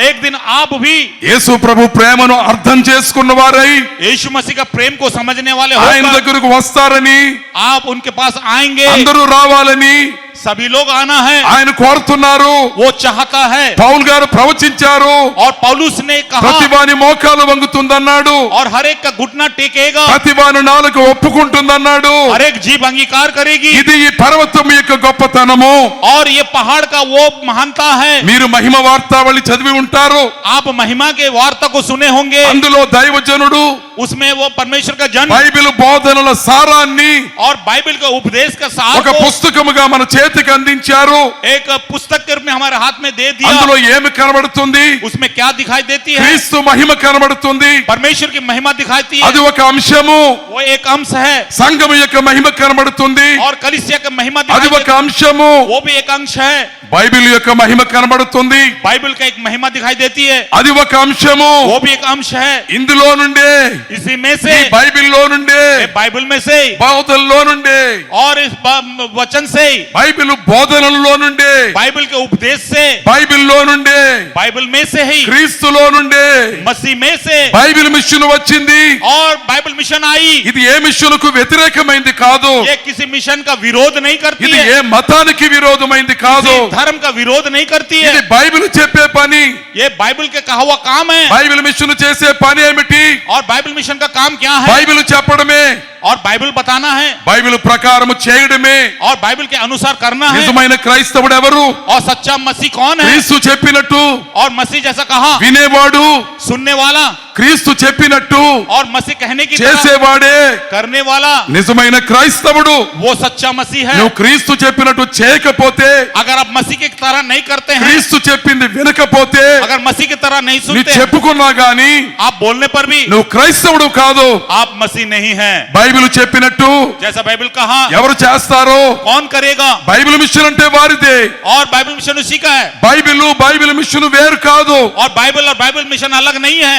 एक दिन आप भी యేసు ప్రభు ప్రేమను అర్థం చేసుకున్న వారై यीशु मसीह का प्रेम को समझने वाले ఆయన होकर దగ్గరకు వస్తారని आप उनके पास आएंगे అందరూ రావాలని సభి లోగ్ ఆనా హై ఆయన కోరుతున్నారు. ఓ చహతా హై పౌల్ గారు ప్రవచించారు. और पौलुस ने कहा ప్రతివాని మోకాలు వంగుతుందన్నాడు. और हर एक का घुटना टेकेगा। ప్రతివాని నాలుక ఒప్పుకుంటుందన్నాడు. हर एक जीभ अंगीकार करेगी। ఇది ఈ పర్వతం యొక్క గొప్పతనము. ఆర్ ये పహాడ్ కా ఓ महानता है। మీరు మహిమ వార్తావళి చదివి ఉంటారు. आप महिमा के वार्ता को सुने होंगे। అందులో దైవజనుడు उसमें वो परमेश्वर का జన్ బైబిల్ బోధనల సారాన్ని और बाइबल का उपदेश का सार ఒక को పుస్తకముగా మన చేతికి అందించారు एक पुस्तक के रूप में हमारे हाथ में दे दिया అందులో ఏమి కనబడుతుంది उसमें क्या दिखाई देती है క్రీస్తు మహిమ కనబడుతుంది परमेश्वर की महिमा दिखाती है అది ఒక అంశము वो एक अंश है సంఘము యొక్క మహిమ కనబడుతుంది और कलिसिया का महिमा అది दिखाई ఒక देती అంశము है वो भी एक अंश है బైబిల్ యొక్క మహిమ కనబడుతుంది बाइबल का एक महिमा दिखाई देती है అది ఒక అంశము वो भी एक अंश है ఇందులో నుండే इसी में ఈ से బైబిల్లో నుండే బైబిల్ మే సే? బోధనలో నుండి. ఆర్ ఇస్ వచన్ సే? బైబిల్ బోధనలో నుండి. బైబిల్ కే ఉపదేశ సే? బైబిల్లో నుండి. బైబిల్ మే సే హి? క్రీస్తులో నుండి. మసీ మే సే? బైబిల్ మిషన్ వచ్చింది. ఆర్ బైబిల్ మిషన్ ఆయి? ఇది ఏ మిషన్కు వ్యతిరేకమైంది కాదు. ఏ కిసి మిషన్ కా విరోధ నై కర్తి ఇది ఏ మతానికి విరోధమైంది కాదు. ధర్మ కా విరోధ నై కర్తి ఇది బైబిల్ చెప్పే పని. ఏ బైబిల్ కే కహా హువా కామ్ హై? బైబిల్ మిషన్ చేసే పని ఏమిటి? ఆర్ బైబిల్ మిషన్ కా కామ్ క్యా హై? బైబిల్ చెప్పడమే. fe. और बाइबल बताना है బైబిల్ ప్రకారం చేయడమే और बाइबल के अनुसार करना है నిజమైన క్రైస్తవుడు ఎవరు और सच्चा मसीह कौन है క్రీస్తు చెప్పినట్టు और मसीह जैसा कहा వినేవాడు सुनने वाला క్రీస్తు చెప్పినట్టు और मसीह कहने की तरह చేసేవాడే करने वाला నిజమైన క్రైస్తవుడు वो सच्चा मसीह है నువ్వు క్రీస్తు చెప్పినట్టు చేయకపోతే अगर आप मसीह की तरह नहीं करते हैं క్రీస్తు చెప్పింది వినకపోతే अगर मसीह की तरह नहीं నువ్వు सुनते हैं, చెప్పుకున్నా గాని आप बोलने पर भी నువ్వు క్రైస్తవుడు కాదు आप मसीह नहीं हैं బైబిల్ చెప్పినట్టు जैसा बाइबल कहा ఎవరు చేస్తారో कौन करेगा బైబిల్ మిషన్ అంటే వారిదే और बाइबल मिशन उसी का है బైబిల్ బైబిల్ మిషన్ వేరు కాదు और बाइबल और बाइबल मिशन अलग नहीं है